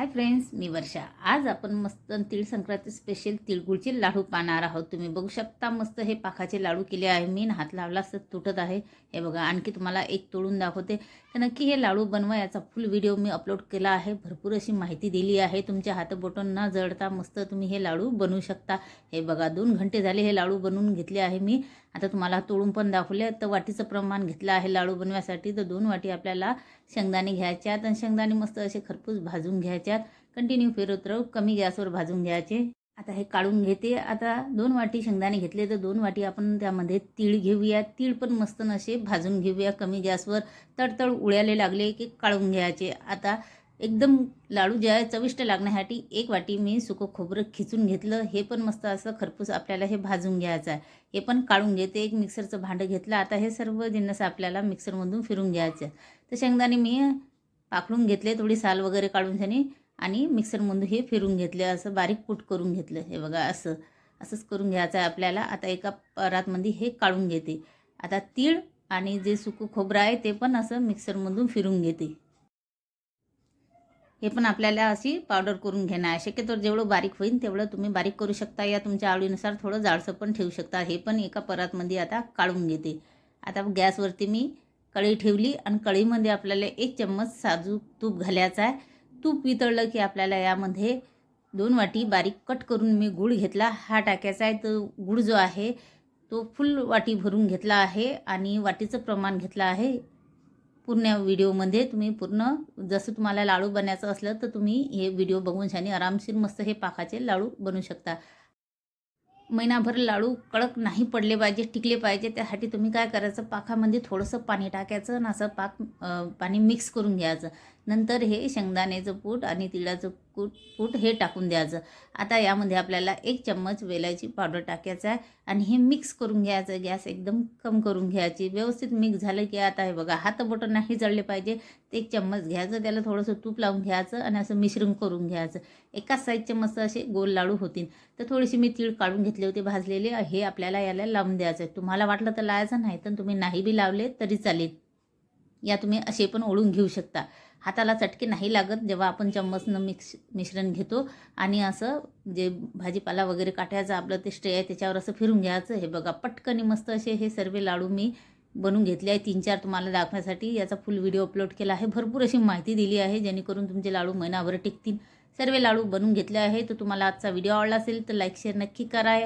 Hi friends मी वर्षा. आज आपण मस्त तीळ संक्रांती स्पेशल तिळगुळचे लाडू पाहणार आहोत. तुम्ही बघू शकता मस्त हे पाखाचे लाडू केले आहे. मी हात लावला असं तुटत आहे. हे बघा आणखी तुम्हाला एक तोडून दाखवते. तर नक्की हे लाडू बनवा याचा फुल व्हिडिओ मी अपलोड केला आहे. भरपूर अशी माहिती दिली आहे. तुमच्या हातबोटं न जळता मस्त तुम्ही हे लाडू बनवू शकता. हे बघा दोन घंटे झाले हे लाडू बनवून घेतले आहे मी. आता तुम्हाला तोडून पण दाखवले. तर वाटीचं प्रमाण घेतलं आहे लाडू बनवण्यासाठी तर दोन वाटी आपल्याला शेंगदाणे घ्यायच्या आणि शेंगदाणे मस्त असे खरपूस भाजून घ्यायचे घ्यायच्यात कंटिन्यू फिरत राहू कमी गॅसवर भाजून घ्यायचे. आता हे काढून घेते. आता दोन वाटी शेंगदाणे घेतले तर दोन वाटी आपण त्यामध्ये तीळ घेऊया. तीळ पण मस्त नसे भाजून घेऊया. कमी गॅसवर तडतड उळ्याले लागले की काढून घ्यायचे. आता एकदम लाडू जे आहे चविष्ट लागण्यासाठी एक वाटी मी सुकं खोबरं खिचून घेतलं. हे पण मस्त असं खरपूस आपल्याला हे भाजून घ्यायचं आहे. हे पण काढून घेते. एक मिक्सरचं भांडं घेतलं. आता हे सर्व जिन्नस आपल्याला मिक्सरमधून फिरून घ्यायचं तर शेंगदाणे मी पाकडून घेतले. थोडी साल वगैरे काढून त्याने आणि मिक्सरमधून हे फिरून घेतले असं बारीक कूट करून घेतलं. हे बघा असं असंच करून घ्यायचं आहे आपल्याला. आता एका परातमध्ये हे काढून घेते. आता तीळ आणि जे सुकं खोबरं आहे ते पण असं मिक्सरमधून फिरून घेते. हे पण आपल्याला अशी पावडर करून घेणं आहे शक्यतो जेवढं बारीक होईल तेवढं तुम्ही बारीक करू शकता. या तुमच्या आवडीनुसार थोडं जाडसं पण ठेवू शकता. हे पण एका परातमध्ये आता काढून घेते. आता गॅसवरती मी कढई ठेवली आणि कढईमध्ये आपल्याला एक चम्मच साजूक तूप घालायचं आहे. तूप वितळलं की आपल्याला यामध्ये दोन वाटी बारीक कट करून मी गूळ घेतला. हा टाकायचा आहे तर गूळ जो आहे तो फुल वाटी भरून घेतला आहे आणि वाटीचं प्रमाण घेतलं आहे. पूर्ण व्हिडिओमध्ये तुम्ही पूर्ण जसं तुम्हाला लाडू बनायचं असलं तर तुम्ही हे व्हिडिओ बघून छानी आरामशीर मस्त हे पाकाचे लाडू बनवू शकता. महिनाभर लाडू कडक नाही पडले पाहिजे टिकले पाहिजे. त्यासाठी तुम्ही काय करायचं? पाकामध्ये थोडंसं पाणी टाकायचं आणि असं पाक पाणी मिक्स करून घ्यायचं. नंतर हे शेंगदाण्याचं पूट आणि तिळाचं कूट पूट हे टाकून द्यायचं. आता यामध्ये आपल्याला एक चम्मच वेलायची पावडर टाकायचं आहे आणि हे मिक्स करून घ्यायचं. गॅस एकदम कम करून घ्यायची. व्यवस्थित मिक्स झालं की आता हे बघा हात बोटं नाही जळले पाहिजे. ते एक चम्मच घ्यायचं. त्याला थोडंसं तूप लावून घ्यायचं आणि असं मिश्रण करून घ्यायचं. एकाच साईजचे मस्त असे गोल लाडू होतील. तर थोडीशी मी तीळ काढून घेतले होते भाजलेले. हे आपल्याला याला लावून द्यायचं आहे. तुम्हाला वाटलं तर लावायचं नाही तर तुम्ही नाही बी लावले तरी चालेल. या तुम्ही असे पण ओढून घेऊ शकता. हाताला चटके नाही लागत जेव्हा आपण चम्मचनं मिक्स मिश्रण घेतो आणि असं जे भाजीपाला वगैरे काटायचं आपलं ते स्ट्रे आहे त्याच्यावर असं फिरून घ्यायचं. हे बघा पटकनी मस्त असे हे सर्व लाडू मी बनवून घेतले आहे. तीन चार तुम्हाला दाखवण्यासाठी याचा फुल व्हिडिओ अपलोड केला आहे. भरपूर अशी माहिती दिली आहे जेणेकरून तुमचे लाडू महिनाभर टिकतील. सर्व लाडू बनवून घेतले आहे. तर तुम्हाला आजचा व्हिडिओ आवडला असेल तर लाईक शेअर नक्की करा.